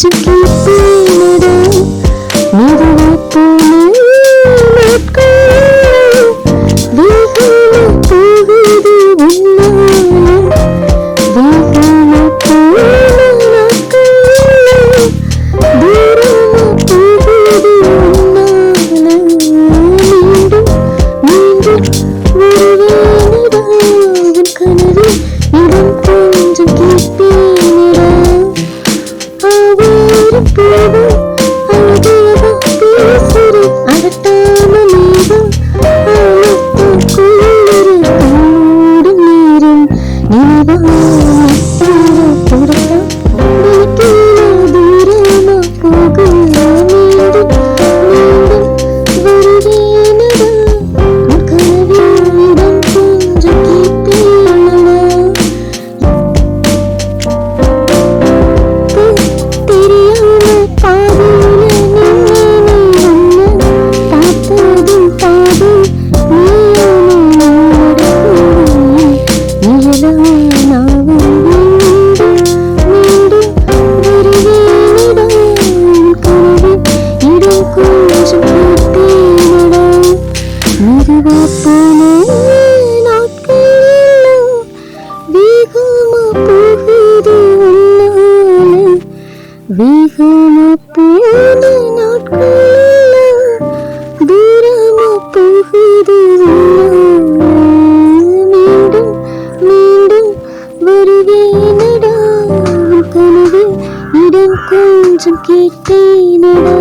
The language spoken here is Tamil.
to keep வேகமா போன நாட்கள் தூரமா போகுது மீண்டும் மீண்டும் வருவேனடா கனவு இடம் கொஞ்சம் கேட்டேனடா